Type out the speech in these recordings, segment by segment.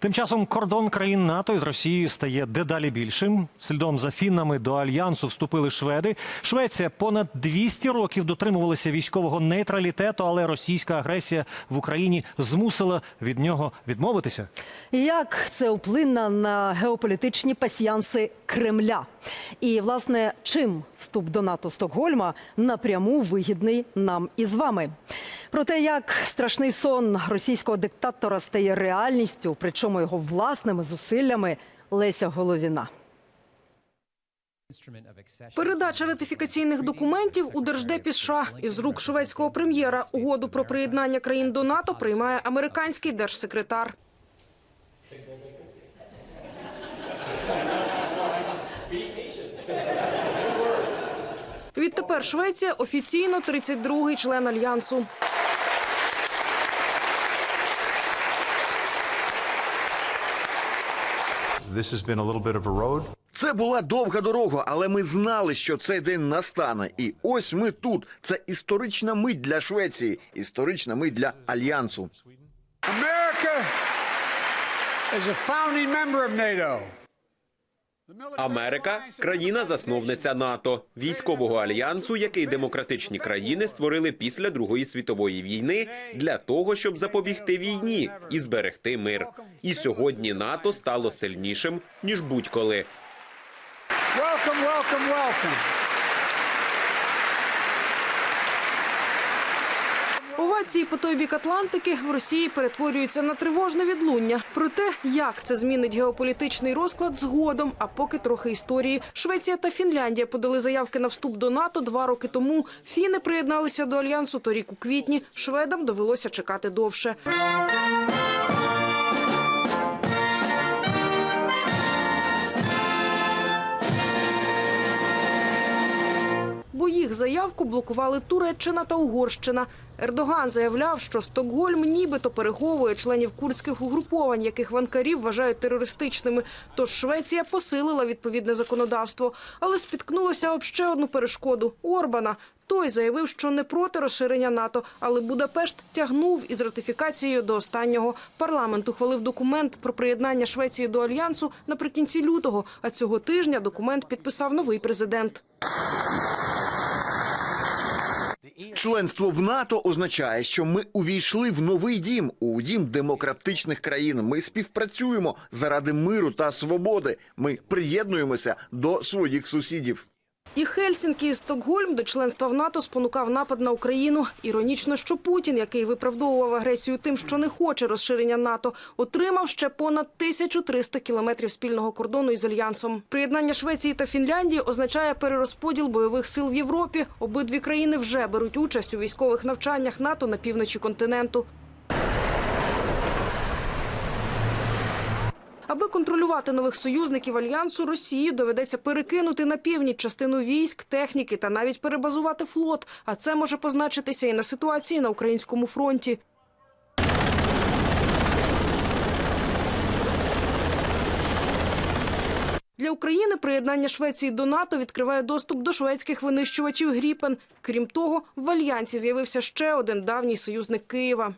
Тим часом кордон країн НАТО із Росією стає дедалі більшим. Слідом за фіннами до альянсу вступили шведи. Швеція понад 200 років дотримувалася військового нейтралітету, але російська агресія в Україні змусила від нього відмовитися. Як це вплине на геополітичні пасьянси Кремля? І власне чим вступ до НАТО Стокгольма напряму вигідний нам із вами? Про те, як страшний сон російського диктатора стає реальністю, причому його власними зусиллями, Леся Головіна. Передача ратифікаційних документів у держдепі США із рук шведського прем'єра угоду про приєднання країн до НАТО приймає американський держсекретар. Відтепер Швеція офіційно 32-й член альянсу. This has been a little bit of a road. Це була довга дорога, але ми знали, що цей день настане. І ось ми тут. Це історична мить для Швеції, історична мить для альянсу. America is a founding member of NATO. Америка країна-засновниця НАТО, військового альянсу, який демократичні країни створили після Другої світової війни для того, щоб запобігти війні і зберегти мир. І сьогодні НАТО стало сильнішим ніж будь-коли. Welcome, welcome, welcome. Овації по той бік Атлантики в Росії перетворюються на тривожне відлуння. Про те, як це змінить геополітичний розклад згодом, а поки трохи історії. Швеція та Фінляндія подали заявки на вступ до НАТО два роки тому. Фіни приєдналися до альянсу торік у квітні. Шведам довелося чекати довше. Бо їх заявку блокували Туреччина та Угорщина. Ердоган заявляв, що Стокгольм нібито переховує членів курдських угруповань, яких ванкарів вважають терористичними. Тож Швеція посилила відповідне законодавство, але спіткнулося об ще одну перешкоду Орбана. Той заявив, що не проти розширення НАТО, але Будапешт тягнув із ратифікацією до останнього. Парламент ухвалив документ про приєднання Швеції до альянсу наприкінці лютого. А цього тижня документ підписав новий президент. Членство в НАТО означає, що ми увійшли в новий дім, у дім демократичних країн. Ми співпрацюємо заради миру та свободи. Ми приєднуємося до своїх сусідів. І Хельсінкі і Стокгольм до членства в НАТО спонукав напад на Україну. Іронічно, що Путін, який виправдовував агресію тим, що не хоче розширення НАТО, отримав ще понад 1300 кілометрів спільного кордону із альянсом. Приєднання Швеції та Фінляндії означає перерозподіл бойових сил в Європі. Обидві країни вже беруть участь у військових навчаннях НАТО на півночі континенту. Аби контролювати нових союзників альянсу, Росії доведеться перекинути на північ частину військ, техніки та навіть перебазувати флот. А це може позначитися і на ситуації на українському фронті. Для України приєднання Швеції до НАТО відкриває доступ до шведських винищувачів Гріпен. Крім того, в альянсі з'явився ще один давній союзник Києва.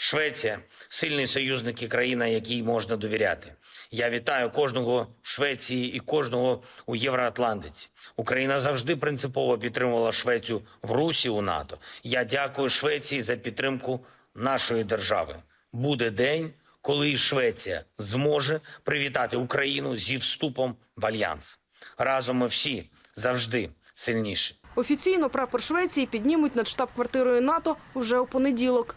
Швеція сильний союзник і країна, якій можна довіряти. Я вітаю кожного Швеції і кожного у Євроатлантиці. Україна завжди принципово підтримувала Швецію в Русі у НАТО. Я дякую Швеції за підтримку нашої держави. Буде день, коли Швеція зможе привітати Україну зі вступом в альянс. Разом ми всі завжди сильніші. Офіційно прапор Швеції піднімуть над штаб-квартирою НАТО вже у понеділок.